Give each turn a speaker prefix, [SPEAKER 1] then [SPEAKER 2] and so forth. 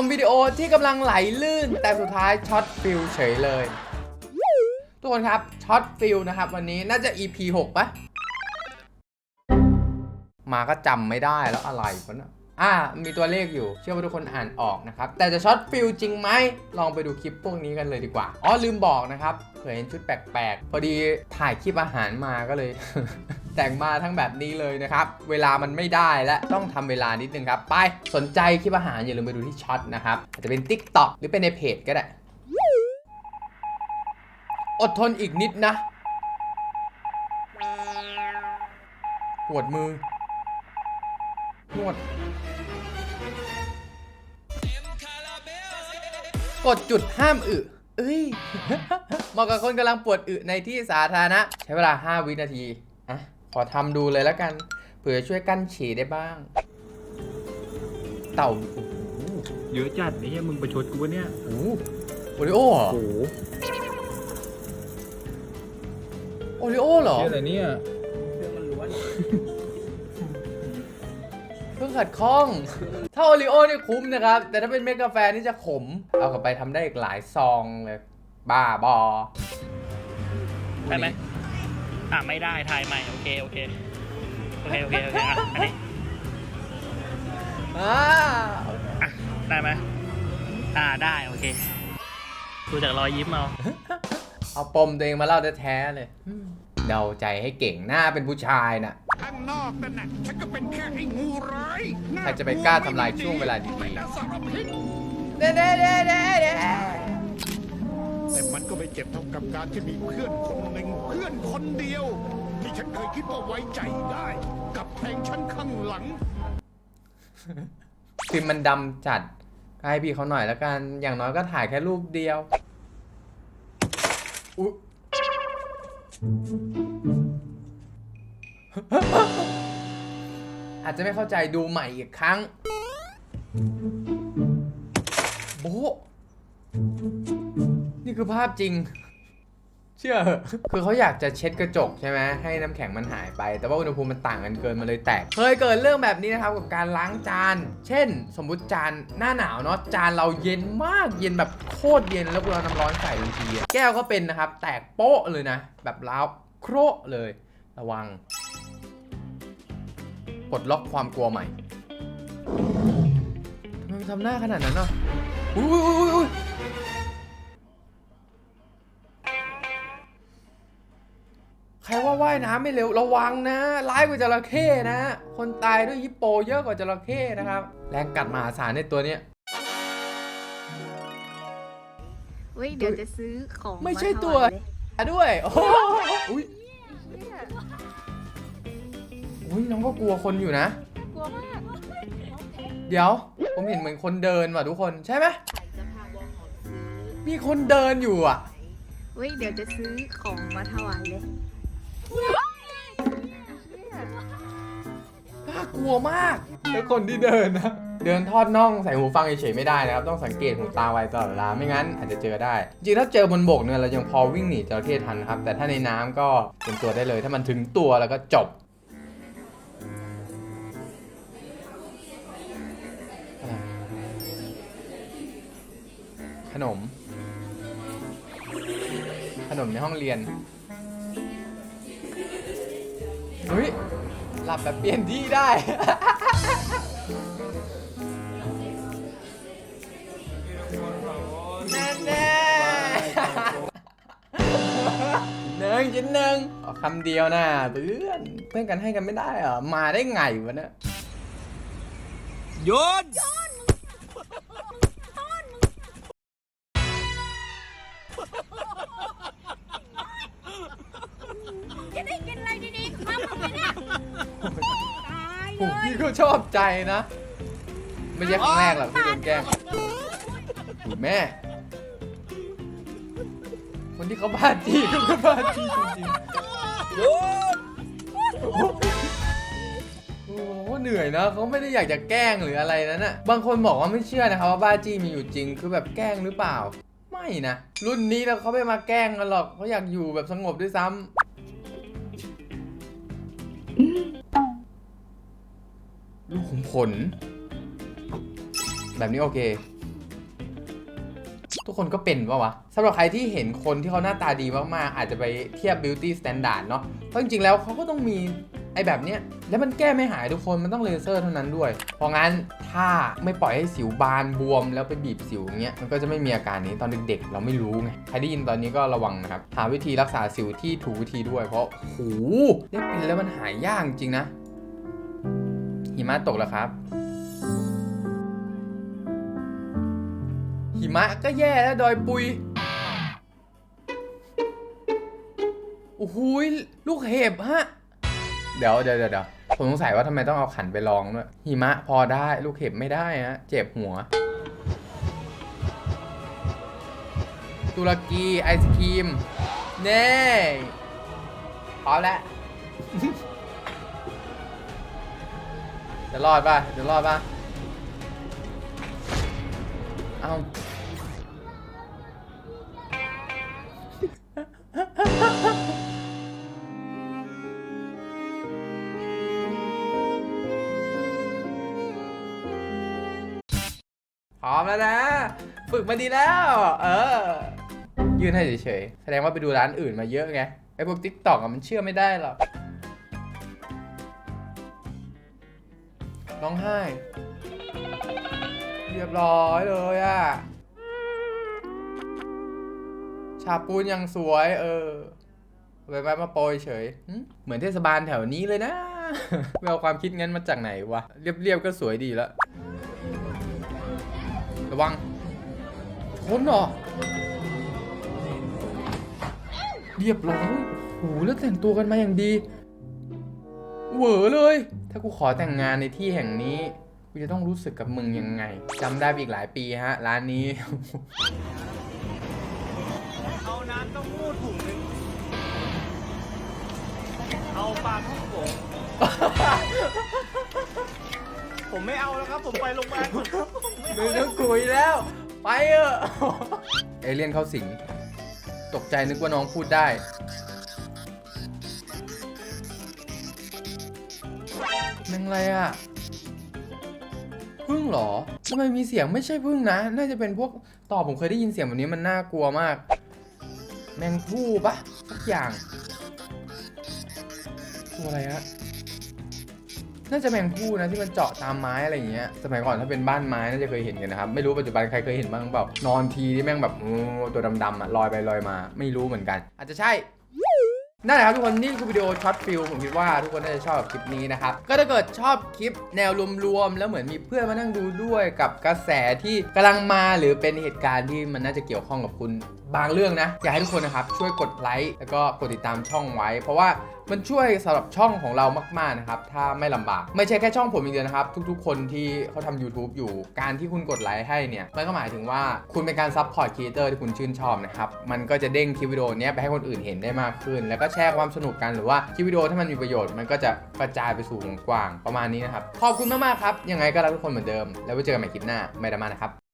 [SPEAKER 1] มวิดีโอที่กำลังไหลลื่น แต่สุดท้ายช็อตฟิลเฉยเลย ทุกคนครับช็อตฟิลนะครับ วันนี้น่าจะ EP 6ปะมาก็จำไม่ได้แล้วอะไรวะเนะ อ่ามีตัวเลขอยู่ เชื่อว่าทุกคนอ่านออกนะครับ แต่จะช็อตฟิลจริงไหม ลองไปดูคลิปพวกนี้กันเลยดีกว่า อ๋อลืมบอกนะครับ เผื่อเห็นชุดแปลกๆ พอดีถ่ายคลิปอาหารมาก็เลย แต่งมาทั้งแบบนี้เลยนะครับ เวลามันไม่ได้และต้องทำเวลานิดนึงครับ ไป สนใจคลิปอาหารอย่าลืมไปดูที่ช็อตนะครับอาจจะเป็น Tik t o k หรือเป็นในเพจก็ได้ อดทนอีกนิดนะ ปวดมือนวด กดจุดห้ามอึเอ้ยเหมาะกับคนกำลังปวดอึในที่สาธารณะ ใช้เวลา 5 วินาทีอะขอทำดูเลยแล้วกัน เผื่อช่วยกั้นฉี่ได้บ้าง เต่าโอ้โห
[SPEAKER 2] เยอะจัดไอ้เหี้ยมึงประชดกูวะเนี่ย
[SPEAKER 1] โอ้โหโอริโอเหรอ
[SPEAKER 2] โอ้โห
[SPEAKER 1] โอริโอเหรอ
[SPEAKER 2] เหี้ยอะไรเนี่ย
[SPEAKER 1] เพิ่ง ขัดข้อง ถ้าโอริโอนี่คุ้มนะครับ แต่ถ้าเป็นเมกาแฟนี่จะขม เอากลับไปทำได้อีกหลายซองเลย บ้าบอ
[SPEAKER 3] ได้ไหมอะไม่ได้ถ่ายใหม่โอเคโอเคโอเคโอเคโอเคอะอันนี้
[SPEAKER 1] อ่า
[SPEAKER 3] อะได้ไหมอ่าได้โอเคดูจากรอยยิ้มเอา
[SPEAKER 1] เอาปมตัวเองมาเล่าแท้ๆเลยอืม เดาใจให้เก่งหน้าเป็นผู้ชายน่ะ
[SPEAKER 4] ข้างนอกนั่นน่ะฉันก็เป็นแค่ไอ้งูร้ายน่
[SPEAKER 1] ใครจะไปกล้าทำลายช่วงเวลาดีๆ
[SPEAKER 4] ไม่น่สารพิษ
[SPEAKER 1] เด้เด้เด้เด้เด้
[SPEAKER 4] แต่มันก็ไม่เจ็บเท่ากับการที่มีเพื่อนคนหนึ่งเพื่อนคนเดียว ที่ฉันเคยคิดว่าไว้ใจได้ กับแทงฉันข้างหลัง
[SPEAKER 1] ฟิล์มมันดำจัดก็ให้พี่เขาหน่อยแล้วกัน อย่างน้อยก็ถ่ายแค่รูปเดียวอุ๊ย อาจจะไม่เข้าใจดูใหม่อีกครั้ง โบ นี่คือภาพจริง ชื่อคือเขาอยากจะเช็ดกระจกใช่ไหมให้น้ำแข็งมันหายไป แต่ว่าอุณหภูมิมันต่างกันเกินมันเลยแตก เคยเกิดเรื่องแบบนี้นะครับกับการล้างจาน เช่น สมมุติจานหน้าหนาวเนาะจานเราเย็นมากเย็นแบบโคตรเย็นแล้วเราน้ำร้อนใส่ทันทีแก้วก็เป็นนะครับ แตกโป๊ะเลยนะ แบบล้าวโคระเลย ระวังปลดล็อกความกลัวใหม่ทำไมทำหน้าขนาดนั้นอะอุ้ยอุ้ยอุ้ย ว่าว่ายน้ำไม่เร็วระวังนะร้ายกว่าจระเข้นะ คนตายด้วยฮิปโปเยอะกว่าจระเข้นะครับ แรงกัดมหาศาลในตัวเนี้ย
[SPEAKER 5] เว้ยเดี๋ยวจะซื้อของ
[SPEAKER 1] ไม่ใช่า
[SPEAKER 5] ถาย
[SPEAKER 1] ตัว
[SPEAKER 5] เลย
[SPEAKER 1] อะด้วย โอ้โหอุ้ย
[SPEAKER 5] เนี่ย
[SPEAKER 1] อุ้ยน้องก็กลัวคนอยู่นะ
[SPEAKER 5] กลัวมาก
[SPEAKER 1] เดี๋ยว ผมเห็นเหมือนคนเดินว่ะทุกคนใช่ไหม
[SPEAKER 5] ใครจะพาบอลของซื้อ
[SPEAKER 1] มีคนเดินอยู่อะ
[SPEAKER 5] เว้ยเดี๋ยวจะซื้อของมาถวายเลย
[SPEAKER 1] น่ากลัวมากแล้วคนที่เดินนะ เดินทอดน่องใส่หูฟังเฉยๆไม่ได้นะครับ ต้องสังเกตหูตาไวตลอดเวลาไม่งั้นอาจจะเจอได้ จริงถ้าเจอบนบกเนี่ยเรายังพอวิ่งหนีจระเข้ทันครับ แต่ถ้าในน้ำก็เป็นตัวได้เลย ถ้ามันถึงตัวแล้วก็จบขนม ขนมในห้องเรียน ฮ้ย หลับแบบเปลี่ยนที่ได้ แน่แน่หนึ่งชิ้นหนึ่งเอาคำเดียวนะเพื่อน เพื่อนกันให้กันไม่ได้เหรอ มาได้ไงวะเนี่ย
[SPEAKER 2] โยน
[SPEAKER 5] ผม
[SPEAKER 1] พี่ก็ชอบใจนะ ไม่ใช่ครั้งแรกหรอกที่โดนแกล้งแม่ คนที่เขาบ้าจี้เขาก็บ้าจี้จริงๆ
[SPEAKER 2] โยน
[SPEAKER 1] โอ้โหเหนื่อยนะเขาไม่ได้อยากจะแกล้งหรืออะไรนั่นน่ะบางคนบอกว่าไม่เชื่อนะครับว่าบ้าจี้มีอยู่จริงคือแบบแกล้งหรือเปล่า ไม่นะรุ่นนี้แล้วเขาไม่มาแกล้งกันหรอกเขาอยากอยู่แบบสงบด้วยซ้ำ ลูกขุมขนแบบนี้โอเค ทุกคนก็เป็นปะวะสำหรับใครที่เห็นคนที่เขาหน้าตาดีมากๆ อาจจะไปเทียบ beauty standard เนาะเพราะจริงๆ แล้วเขาก็ต้องมีไอ้แบบเนี้ยแล้วมันแก้ไม่หายทุกคนมันต้องเลเซอร์เท่านั้นด้วย เพราะงั้นถ้าไม่ปล่อยให้สิวบานบวมแล้วไปบีบสิวอย่างเงี้ยมันก็จะไม่มีอาการนี้ตอนเด็กๆ เราไม่รู้ไงใครได้ยินตอนนี้ก็ระวังนะครับหาวิธีรักษาสิวที่ถูกวิธีด้วย เพราะโหได้ป็นแล้วมันหายยากจริงนะ มะตกแล้วครับ หิมะก็แย่แล้วดอยปุยโอ้โหยลูกเห็บฮะเดี๋ยวเดี๋ยวเดี๋ยวเดี๋ยวผมสงสัยว่าทำไมต้องเอาขันไปลองด้วย หิมะพอได้ลูกเห็บไม่ได้ฮะ เจ็บหัว ตุรกีไอศครีม เน่พร้อมแล้ว จะรอดป่ะจะรอดป่ะเอาพร้อมแล้วนะ ฝึกมาดีแล้ว เออ ยื่นให้เฉยๆ แสดงว่าไปดูร้านอื่นมาเยอะไง ไอ้พวกทิกตอกมันเชื่อไม่ได้หรอก ร้องไห้ เรียบร้อยเลยอะฉาบปูนยังสวย เออไปไว้มาโปรยเฉย เหมือนเทศบาลแถวนี้เลยนะไปเอาความคิดงั้นมาจากไหนวะ เรียบๆก็สวยดีแล้ว ระวังชนเหรอ เรียบร้อยโอ้โหแล้วแต่งตัวกันมาอย่างดี เหวอเลย ถ้ากูขอแต่งงานในที่แห่งนี้กูจะต้องรู้สึกกับมึงยังไงจำได้ไปอีกหลายปีฮะ ร้านนี้
[SPEAKER 3] เอาน้ำเต้าหู้ถุงหนึงเอาปลาท่องโกะผมไม่เอาแล้วครับ ผมไปโรงพยาบาลก่อนครับผมไม่
[SPEAKER 1] มึงต้องกุยแล้ว ไปเออะเอเลี่ยนเข้าสิง ตกใจนึกว่าน้องพูดได้ แมงอะไรอะพึ่งเหรอทำไมมีเสียงไม่ใช่พึ่งนะ น่าจะเป็นพวกต่อผมเคยได้ยินเสียงแบบนี้มันน่ากลัวมาก แมงผู้ปะสักอย่างตัวอะไรฮะน่าจะแมงผู้นะที่มันเจาะตามไม้อะไรอย่างเงี้ย สมัยก่อนถ้าเป็นบ้านไม้น่าจะเคยเห็นกันนะครับ ไม่รู้ปัจจุบันใครเคยเห็นบ้างเปล่านอนทีที่แม่งแบบตัวดำๆอะลอยไปลอยมา ไม่รู้เหมือนกัน อาจจะใช่ นั่นแหละครับทุกคนนี่คือวิดีโอช็อตฟิลผมคิดว่าทุกคนน่าจะชอบคลิปนี้นะครับ ก็ถ้าเกิดชอบคลิปแนวรวมๆแล้วเหมือนมีเพื่อนมานั่งดูด้วยกับกระแสที่กำลังมาหรือเป็นเหตุการณ์ที่มันน่าจะเกี่ยวข้องกับคุณบางเรื่องนะ อยากให้ทุกคนนะครับช่วยกดไลค์แล้วก็กดติดตามช่องไว้ เพราะว่ามันช่วยสำหรับช่องของเรามากๆนะครับ ถ้าไม่ลำบาก ไม่ใช่แค่ช่องผมอย่างเดียวนะครับ ทุกๆ คนที่เขาทำ YouTube อยู่ การที่คุณกดไลค์ให้เนี่ยมันก็หมายถึงว่าคุณเป็นการซัพพอร์ตครีเอเตอร์ที่คุณชื่นชอบนะครับ มันก็จะเด้งคลิปวิดีโอนี้ไปให้คนอื่นเห็นได้มากขึ้น แล้วก็แชร์ความสนุกกันหรือว่าคลิปวิดีโอที่มันมีประโยชน์มันก็จะกระจายไปสู่วงกว้างประมาณนี้นะครับขอบคุณมากๆครับยังไงก็รักทุกคนเหมือนเดิม แล้วไว้เจอกันใหม่คลิปหน้าไม่ดราม่านะครับ